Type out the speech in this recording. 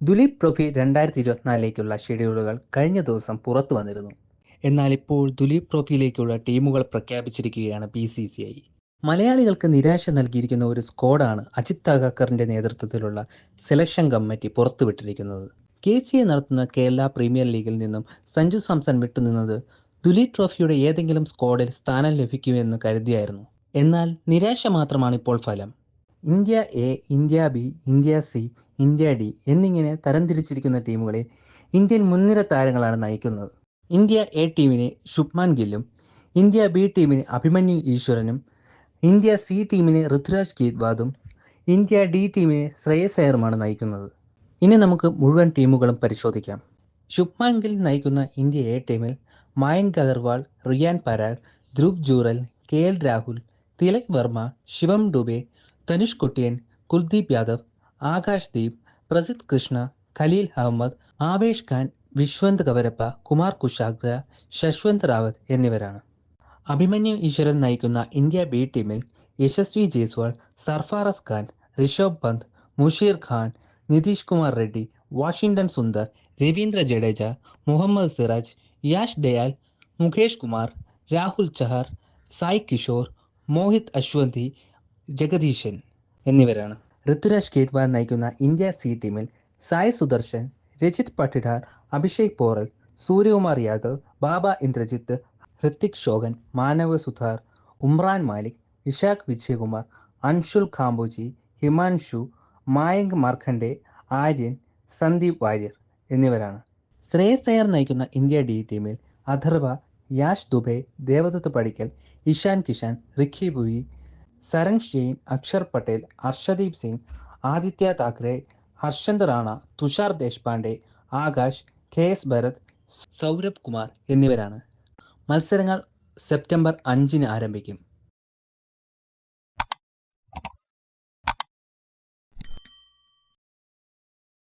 Duleep trophy രണ്ടായിരത്തി ഇരുപത്തിനാലിലേക്കുള്ള ഷെഡ്യൂളുകൾ കഴിഞ്ഞ ദിവസം പുറത്തു വന്നിരുന്നു. എന്നാൽ ഇപ്പോൾ ദുലീപ് ട്രോഫിയിലേക്കുള്ള ടീമുകൾ പ്രഖ്യാപിച്ചിരിക്കുകയാണ് ബി സി സി ഐ. മലയാളികൾക്ക് നിരാശ നൽകിയിരിക്കുന്ന ഒരു സ്ക്വാഡാണ് അജിത് തകാക്കറിന്റെ നേതൃത്വത്തിലുള്ള സെലക്ഷൻ കമ്മിറ്റി പുറത്തുവിട്ടിരിക്കുന്നത്. കെ സി എ നടത്തുന്ന കേരള പ്രീമിയർ ലീഗിൽ നിന്നും സഞ്ജു സാംസൺ വിട്ടുനിന്നത് ദുലീപ് ട്രോഫിയുടെ ഏതെങ്കിലും സ്ക്വാഡിൽ സ്ഥാനം ലഭിക്കുമെന്ന് കരുതിയായിരുന്നു. എന്നാൽ നിരാശ മാത്രമാണ് ഇപ്പോൾ ഫലം. India A India B India C India D എന്നിങ്ങനെ തരംതിരിച്ചിരിക്കുന്ന ടീമുകളെ ഇന്ത്യൻ മുൻനിര താരങ്ങളാണ് നയിക്കുന്നത്. ഇന്ത്യ എ ടീമിനെ ശുഭ്മാൻ ഗില്ലും ഇന്ത്യ ബി ടീമിനെ അഭിമന്യു ഈശ്വരനും ഇന്ത്യ സി ടീമിനെ ഋതുരാജ് കീത്വാദും ഇന്ത്യ ഡി ടീമിനെ ശ്രേയസ് അയറുമാണ് നയിക്കുന്നത്. ഇനി നമുക്ക് മുഴുവൻ ടീമുകളും പരിശോധിക്കാം. ശുഭ്മാൻ ഗിൽ നയിക്കുന്ന ഇന്ത്യ എ ടീമിൽ മായങ്ക് അഗർവാൾ റിയാൻ പരാഗ് ധ്രുവ് ജൂറൽ കെ എൽ രാഹുൽ തിലക് വർമ്മ ശിവം ഡുബെ തനുഷ് കുട്ടിയൻ കുൽദീപ് യാദവ് ആകാശ് ദീപ് പ്രസിദ്ധ് കൃഷ്ണ ഖലീൽ അഹമ്മദ് ആവേശ് ഖാൻ വിശ്വന്ത് കവരപ്പ കുമാർ കുശാഗ്ര ശശ്വന്ത് റാവത്ത് എന്നിവരാണ് അഭിമന്യു ഈശ്വരൻ നയിക്കുന്ന ഇന്ത്യ ബി ടീമിൽ യശസ്വി ജയ്സ്വാൾ സർഫാറസ് ഖാൻ ഋഷഭ് പന്ത് മുഷീർ ഖാൻ നിതീഷ് കുമാർ റെഡ്ഡി വാഷിംഗ്ടൺ സുന്ദർ രവീന്ദ്ര ജഡേജ മുഹമ്മദ് സിറാജ് യാഷ് ദയാൽ മുകേഷ് കുമാർ രാഹുൽ ചഹർ സായ് കിഷോർ മോഹിത് അശ്വന്തി ജഗദീശൻ എന്നിവരാണ്. ഋതുരാജ് കേത്വാൻ നയിക്കുന്ന ഇന്ത്യ സി ടീമിൽ സായ് സുദർശൻ രജിത് പട്ടിഡാർ അഭിഷേക് പോറൽ സൂര്യകുമാർ യാദവ് ബാബ ഇന്ദ്രജിത്ത് ഹൃത്തിക് ഷോഗൻ മാനവ് സുധാർ ഉമ്രാൻ മാലിക് ഇഷാഖ് വിജയകുമാർ അൻഷുൽ കാംബോജി ഹിമാൻഷു മായങ്ക് മാർഖണ്ഡെ ആര്യൻ സന്ദീപ് വാര്യർ എന്നിവരാണ്. ശ്രേയസ് അയ്യർ നയിക്കുന്ന ഇന്ത്യ ഡി ടീമിൽ അഥർവ യാഷ് ദുബെ ദേവദത്ത് പടിക്കൽ ഇഷാൻ കിഷാൻ റിക്കി ഭുയി സരൺ ഷെയ്ൻ അക്ഷർ പട്ടേൽ ഹർഷദീപ് സിംഗ് ആദിത്യ താക്കറെ ഹർഷന്ത് റാണ തുഷാർ ദേശ്പാണ്ഡെ ആകാശ് കെ എസ് ഭരത് സൗരഭ് കുമാർ എന്നിവരാണ്. മത്സരങ്ങൾ സെപ്റ്റംബർ അഞ്ചിന് ആരംഭിക്കും.